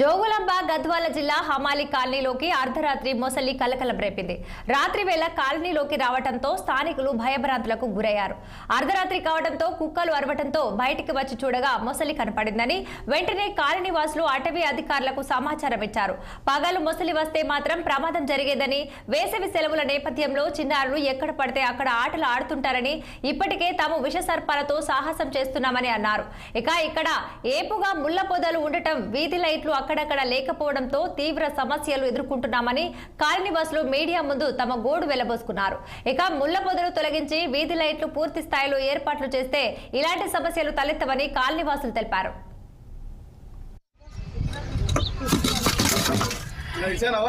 జోగులాంబ గద్వాల జిల్లా హమాలి కాలనీలోకి అర్ధరాత్రి మొసలి కలకలం రేపింది. రాత్రి వేళ కాలనీలోకి రావడంతో స్థానికులు భయభ్రాంతులకు గురయ్యారు. అర్ధరాత్రి కావడంతో కుక్కలు అరవటంతో బయటికి వచ్చి చూడగా మొసలి కనపడిందని వెంటనే కాలనీ వాసులు అటవీ అధికారులకు సమాచారం ఇచ్చారు. పగలు మొసలి వస్తే మాత్రం ప్రమాదం జరిగేదని వేసవి సెలవుల నేపథ్యంలో చిన్నారులు ఎక్కడ పడితే అక్కడ ఆటలు ఆడుతుంటారని ఇప్పటికే తాము విష సర్పాలతో సాహసం చేస్తున్నామని అన్నారు. ఇక ఇక్కడ ఏపుగా ముళ్ళ పొదలు ఉండటం వీధి లైట్లు అక్కడక్కడ లేకపోవడంతో తీవ్ర సమస్యలు ఎదుర్కొంటున్నామని కాలనీవాసులు మీడియా ముందు తమ గోడు వెలబోసుకున్నారు. ఇక ముళ్ళ పొదలు తొలగించి వీధి లైట్లు పూర్తి స్థాయిలో ఏర్పాట్లు చేస్తే ఇలాంటి సమస్యలు తలెత్తవని కాలనీవాసులు తెలిపారు. ఇచ్చాను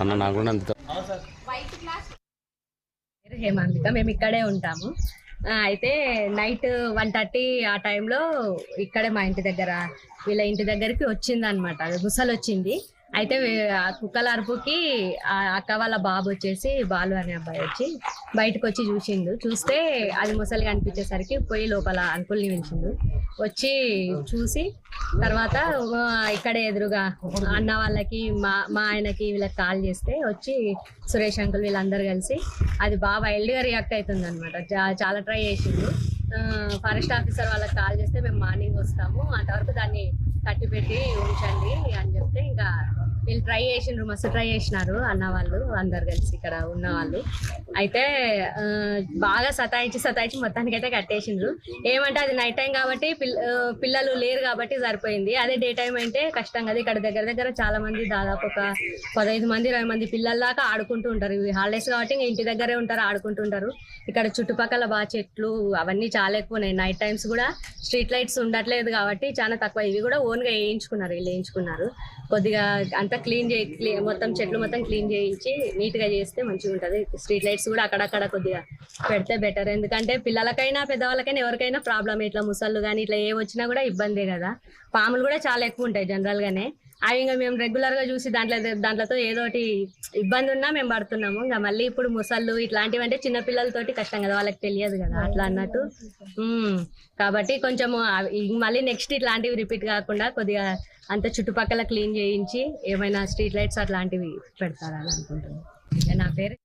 అన్న నాకు అంత హేమాంతిక మేము ఇక్కడే ఉంటాము. అయితే నైట్ వన్ థర్టీ ఆ టైంలో ఇక్కడే మా ఇంటి దగ్గర వీళ్ళ ఇంటి దగ్గరికి వచ్చింది అనమాట ముసలు వచ్చింది అయితే ఆ కుక్కల అరుపుకి అక్క వాళ్ళ బాబు వచ్చేసి బాలు అనే అబ్బాయి వచ్చి బయటకు వచ్చి చూసిండు. చూస్తే అది ముసలి అనిపించేసరికి పోయి లోపల అంకుల్ని పిలిచిండు. వచ్చి చూసి తర్వాత ఇక్కడ ఇక్కడే ఎదురుగా అన్న వాళ్ళకి మా మా ఆయనకి వీళ్ళకి కాల్ చేస్తే వచ్చి సురేష్ అంకుల్ వీళ్ళందరూ కలిసి అది బాగా వైల్డ్గా రియాక్ట్ అవుతుంది అనమాట చాలా ట్రై చేసిండు. ఫారెస్ట్ ఆఫీసర్ వాళ్ళకి కాల్ చేస్తే మేము మార్నింగ్ వస్తాము. అంతవరకు దాన్ని కట్టిపెట్టి ఉంచండి అని చెప్తే ఇంకా వీళ్ళు ట్రై చేసిండ్రు మస్తు ట్రై చేసినారు అన్న వాళ్ళు అందరు కలిసి ఇక్కడ ఉన్న వాళ్ళు. అయితే బాగా సతాయించి సతాయించి మొత్తానికి అయితే కట్టేసిండ్రు. ఏమంటే అది నైట్ టైం కాబట్టి పిల్లలు లేరు కాబట్టి సరిపోయింది. అదే డే టైం అంటే కష్టం కదా ఇక్కడ దగ్గర దగ్గర చాలా మంది దాదాపు ఒక పదహైదు మంది ఇరవై మంది పిల్లల దాకా ఆడుకుంటూ ఉంటారు. ఇవి హాలిడేస్ కాబట్టి ఇంకా ఇంటి దగ్గరే ఉంటారు ఆడుకుంటుంటారు ఇక్కడ చుట్టుపక్కల బాగా చెట్లు అవన్నీ చాలా ఎక్కువ ఉన్నాయి. నైట్ టైమ్స్ కూడా స్ట్రీట్ లైట్స్ ఉండట్లేదు కాబట్టి చాలా తక్కువ. ఇవి కూడా ఓన్గా వేయించుకున్నారు వీళ్ళు వేయించుకున్నారు. కొద్దిగా అంత క్లీన్ చేయి మొత్తం చెట్లు మొత్తం క్లీన్ చేయించి నీట్గా చేస్తే మంచిగా ఉంటది స్ట్రీట్ లైట్స్ కూడా అక్కడక్కడ కొద్దిగా పెడితే బెటర్. ఎందుకంటే పిల్లలకైనా పెద్దవాళ్ళకైనా ఎవరికైనా ప్రాబ్లం ఇట్లా ముసళ్ళు కానీ ఇట్లా ఏ వచ్చినా కూడా ఇబ్బందే కదా. పాములు కూడా చాలా ఎక్కువ ఉంటాయి జనరల్ గానే అవి ఇంకా మేము రెగ్యులర్గా చూసి దాంట్లో దాంట్లతో ఏదోటి ఇబ్బంది ఉన్నా మేము పడుతున్నాము. ఇంకా మళ్ళీ ఇప్పుడు ముసళ్ళు ఇట్లాంటివి అంటే చిన్న పిల్లలతోటి కష్టం కదా వాళ్ళకి తెలియదు కదా అట్లా అన్నట్టు. కాబట్టి కొంచెం మళ్ళీ నెక్స్ట్ ఇట్లాంటివి రిపీట్ కాకుండా కొద్దిగా అంత చుట్టుపక్కల క్లీన్ చేయించి ఏమైనా స్ట్రీట్ లైట్స్ అట్లాంటివి పెడతారని అనుకుంటున్నాను. నా పేరు